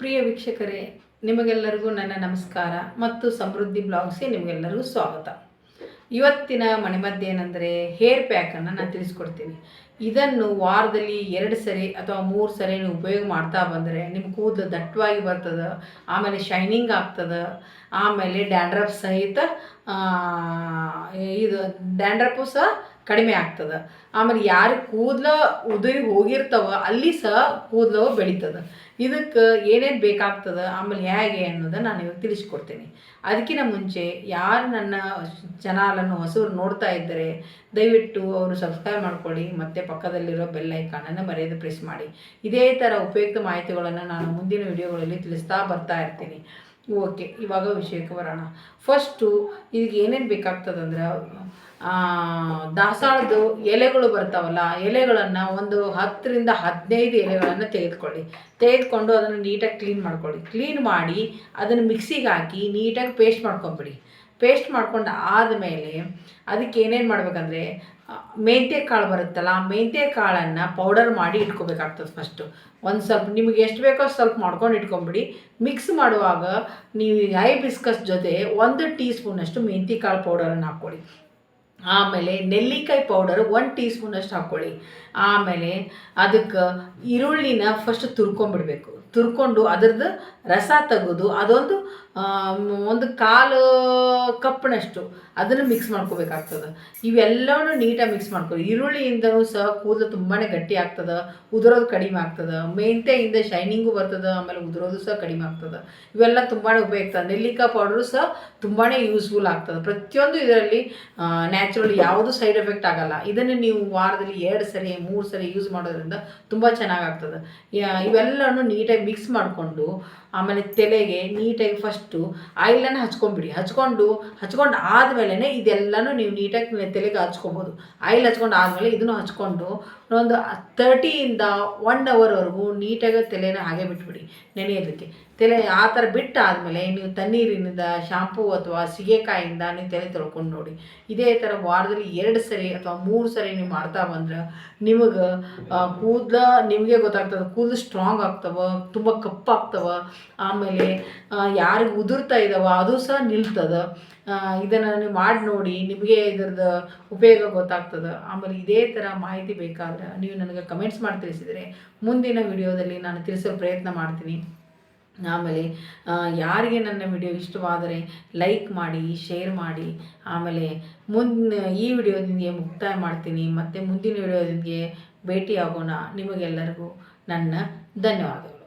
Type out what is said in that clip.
ಪ್ರಿಯ ವೀಕ್ಷಕರೇ, ನಿಮಗೆಲ್ಲರಿಗೂ ನನ್ನ ನಮಸ್ಕಾರ ಮತ್ತು ಸಮೃದ್ಧಿ ಬ್ಲಾಗ್ಸ್ಗೆ ನಿಮಗೆಲ್ಲರಿಗೂ ಸ್ವಾಗತ. ಇವತ್ತಿನ ಮನೆಮದ್ದು ಏನಂದರೆ ಹೇರ್ ಪ್ಯಾಕನ್ನು ನಾನು ತಿಳಿಸ್ಕೊಡ್ತೀನಿ. ಇದನ್ನು ವಾರದಲ್ಲಿ ಎರಡು ಸರಿ ಅಥವಾ ಮೂರು ಸರಿ ನೀವು ಉಪಯೋಗ ಮಾಡ್ತಾ ಬಂದರೆ ನಿಮ್ಮ ಕೂದಲು ದಟ್ಟವಾಗಿ ಬರ್ತದೆ, ಆಮೇಲೆ ಶೈನಿಂಗ್ ಆಗ್ತದೆ, ಆಮೇಲೆ ಡ್ಯಾಂಡ್ರಫ್ ಸಹಿತ ಇದು ಡ್ಯಾಂಡ್ರಫು ಸಹ ಕಡಿಮೆ ಆಗ್ತದೆ. ಆಮೇಲೆ ಯಾರು ಕೂದಲ ಉದುರಿ ಹೋಗಿರ್ತಾವ ಅಲ್ಲಿ ಸಹ ಕೂದಲು ಬೆಳೀತದೆ. ಇದಕ್ಕೆ ಏನೇನು ಬೇಕಾಗ್ತದೆ, ಆಮೇಲೆ ಹೇಗೆ ಅನ್ನೋದನ್ನು ನಾನು ಇವಾಗ ತಿಳಿಸ್ಕೊಡ್ತೀನಿ. ಅದಕ್ಕಿಂತ ಮುಂಚೆ ಯಾರು ನನ್ನ ಚಾನಲನ್ನು ಹೊಸರು ನೋಡ್ತಾ ಇದ್ದರೆ ದಯವಿಟ್ಟು ಅವರು ಸಬ್ಸ್ಕ್ರೈಬ್ ಮಾಡ್ಕೊಳ್ಳಿ, ಮತ್ತು ಪಕ್ಕದಲ್ಲಿರೋ ಬೆಲ್ ಐಕಾನನ್ನು ಮರೆಯದು ಪ್ರೆಸ್ ಮಾಡಿ. ಇದೇ ಥರ ಉಪಯುಕ್ತ ಮಾಹಿತಿಗಳನ್ನು ನಾನು ಮುಂದಿನ ವಿಡಿಯೋಗಳಲ್ಲಿ ತಿಳಿಸ್ತಾ ಬರ್ತಾ ಇರ್ತೀನಿ. ಓಕೆ, ಇವಾಗ ವಿಷಯಕ್ಕೆ ಬರೋಣ. ಫಸ್ಟು ಇದಕ್ಕೆ ಏನೇನು ಬೇಕಾಗ್ತದಂದ್ರೆ ದಾಸಾಳದ್ದು ಎಲೆಗಳು ಬರ್ತಾವಲ್ಲ, ಎಲೆಗಳನ್ನು ಒಂದು ಹತ್ತರಿಂದ ಹದಿನೈದು ಎಲೆಗಳನ್ನು ತೆಗೆದುಕೊಳ್ಳಿ. ತೆಗೆದುಕೊಂಡು ಅದನ್ನು ನೀಟಾಗಿ ಕ್ಲೀನ್ ಮಾಡ್ಕೊಳ್ಳಿ. ಕ್ಲೀನ್ ಮಾಡಿ ಅದನ್ನು ಮಿಕ್ಸಿಗೆ ಹಾಕಿ ನೀಟಾಗಿ ಪೇಸ್ಟ್ ಮಾಡ್ಕೊಂಬಿಡಿ. ಪೇಸ್ಟ್ ಮಾಡ್ಕೊಂಡು ಆದಮೇಲೆ ಅದಕ್ಕೆ ಏನೇನು ಮಾಡ್ಬೇಕಂದ್ರೆ ಮೆಂತ್ಯ ಕಾಳು ಬರುತ್ತಲ್ಲ, ಆ ಮೆಂತ್ಯ ಕಾಳನ್ನು ಪೌಡರ್ ಮಾಡಿ ಇಟ್ಕೋಬೇಕಾಗ್ತದೆ ಫಸ್ಟು ಒಂದು ಸ್ವಲ್ಪ, ನಿಮಗೆ ಎಷ್ಟು ಬೇಕೋ ಅಷ್ಟು ಸ್ವಲ್ಪ ಮಾಡ್ಕೊಂಡು ಇಟ್ಕೊಂಬಿಡಿ. ಮಿಕ್ಸ್ ಮಾಡುವಾಗ ನೀವು ಹೈ ಬಿಸ್ಕಸ್ ಜೊತೆ ಒಂದು ಟೀ ಸ್ಪೂನಷ್ಟು ಮೆಂತ್ಯ ಕಾಳು ಪೌಡರನ್ನು ಹಾಕ್ಕೊಳ್ಳಿ ಆಮೇಲೆ ನೆಲ್ಲಿಕಾಯಿ ಪೌಡರ್ ಒನ್ ಟೀ ಸ್ಪೂನಷ್ಟು ಹಾಕ್ಕೊಳ್ಳಿ ಆಮೇಲೆ ಅದಕ್ಕೆ ಈರುಳ್ಳಿನ ಫಸ್ಟ್ ತುರ್ಕೊಂಡ್ಬಿಡ್ಬೇಕು. ತುರ್ಕೊಂಡು ಅದರದ್ದು ರಸ ತೆಗೆದು ಅದೊಂದು ಒಂದು ಕಾಲು ಕಪ್ನಷ್ಟು ಅದನ್ನು ಮಿಕ್ಸ್ ಮಾಡ್ಕೋಬೇಕಾಗ್ತದೆ. ಇವೆಲ್ಲವೂ ನೀಟಾಗಿ ಮಿಕ್ಸ್ ಮಾಡ್ಕೊಳ್ಳಿ ಈರುಳ್ಳಿಯಿಂದನೂ ಸಹ ಕೂದಲು ತುಂಬಾ ಗಟ್ಟಿ ಆಗ್ತದೆ, ಉದುರೋದು ಕಡಿಮೆ ಆಗ್ತದೆ ಮೆಂತೆಯಿಂದ ಶೈನಿಂಗು ಬರ್ತದೆ, ಆಮೇಲೆ ಉದುರೋದು ಸಹ ಕಡಿಮೆ ಆಗ್ತದೆ. ಇವೆಲ್ಲ ತುಂಬಾ ಉಪಯುಕ್ತ. ನೆಲ್ಲಿಕಾಯಿ ಪೌಡ್ರು ಸಹ ತುಂಬಾ ಯೂಸ್ಫುಲ್ ಆಗ್ತದೆ. ಪ್ರತಿಯೊಂದು ಇದರಲ್ಲಿ ನ್ಯಾಚುರಲ್ ಯಾವುದು ಸೈಡ್ ಎಫೆಕ್ಟ್ ಆಗಲ್ಲ. ಇದನ್ನು ನೀವು ವಾರದಲ್ಲಿ ಎರಡು ಸರಿ, ಮೂರು ಸರಿ ಯೂಸ್ ಮಾಡೋದ್ರಿಂದ ತುಂಬ ಚೆನ್ನಾಗಾಗ್ತದೆ ಇವೆಲ್ಲವೂ ನೀಟಾಗಿ ಮಿಕ್ಸ್ ಮಾಡಿಕೊಂಡು, ಆಮೇಲೆ ತಲೆಗೆ ನೀಟಾಗಿ ಫಸ್ಟು ಆಯಿಲನ್ನು ಹಚ್ಕೊಂಬಿಡಿ ಹಚ್ಕೊಂಡು ಹಚ್ಕೊಂಡು ಆದಮೇಲೆ ಇದೆಲ್ಲನೂ ನೀವು ನೀಟಾಗಿ ತಲೆಗೆ ಹಚ್ಕೊಬೋದು. ಆಯಿಲ್ ಹಚ್ಕೊಂಡು ಆದಮೇಲೆ ಇದನ್ನು ಹಚ್ಕೊಂಡು ಒಂದು ತರ್ಟಿಯಿಂದ ಒನ್ ಅವರ್ವರೆಗೂ ನೀಟಾಗಿ ತಲೆನ ಹಾಗೆ ಬಿಟ್ಬಿಡಿ ನೆನೆಯೋದಕ್ಕೆ. ತಲೆ ಆ ಥರ ಬಿಟ್ಟಾದಮೇಲೆ ನೀವು ತಣ್ಣೀರಿನಿಂದ ಶಾಂಪೂ ಅಥವಾ ಸೀಗೆಕಾಯಿಂದ ನೀವು ತಲೆ ತೊಳ್ಕೊಂಡು ನೋಡಿ. ಇದೇ ಥರ ವಾರದಲ್ಲಿ ಎರಡು ಸರಿ ಅಥವಾ ಮೂರು ಸರಿ ನೀವು ಮಾಡ್ತಾ ಬಂದ್ರೆ ನಿಮಗೆ ಕೂದಲ ನಿಮಗೆ ಗೊತ್ತಾಗ್ತದೆ ಕೂದಲು ಸ್ಟ್ರಾಂಗ್ ಆಗ್ತವೆ, ತುಂಬ ಕಪ್ಪಾಗ್ತವ, ಆಮೇಲೆ ಯಾರಿಗೆ ಉದುರ್ತಾ ಇದ್ದಾವ ಅದು ಸಹ ನಿಲ್ತದೆ. ಇದನ್ನು ನೀವು ಮಾಡಿ ನೋಡಿ, ನಿಮಗೆ ಇದ್ರದ್ದು ಉಪಯೋಗ ಗೊತ್ತಾಗ್ತದೆ. ಆಮೇಲೆ ಇದೇ ಥರ ಮಾಹಿತಿ ಬೇಕಾದ್ರೆ ನೀವು ನನಗೆ ಕಮೆಂಟ್ಸ್ ಮಾಡಿ ತಿಳಿಸಿದರೆ ಮುಂದಿನ ವಿಡಿಯೋದಲ್ಲಿ ನಾನು ತಿಳಿಸೋ ಪ್ರಯತ್ನ ಮಾಡ್ತೀನಿ. ಆಮೇಲೆ ಯಾರಿಗೆ ನನ್ನ ವಿಡಿಯೋ ಇಷ್ಟವಾದರೆ ಲೈಕ್ ಮಾಡಿ ಶೇರ್ ಮಾಡಿ, ಆಮೇಲೆ ಮುಂದಿನ ಈ ವಿಡಿಯೋದೊಂದಿಗೆ ಮುಕ್ತಾಯ ಮಾಡ್ತೀನಿ. ಮತ್ತು ಮುಂದಿನ ವಿಡಿಯೋದೊಂದಿಗೆ ಭೇಟಿಯಾಗೋಣ ನಿಮಗೆಲ್ಲರಿಗೂ ನನ್ನ ಧನ್ಯವಾದಗಳು.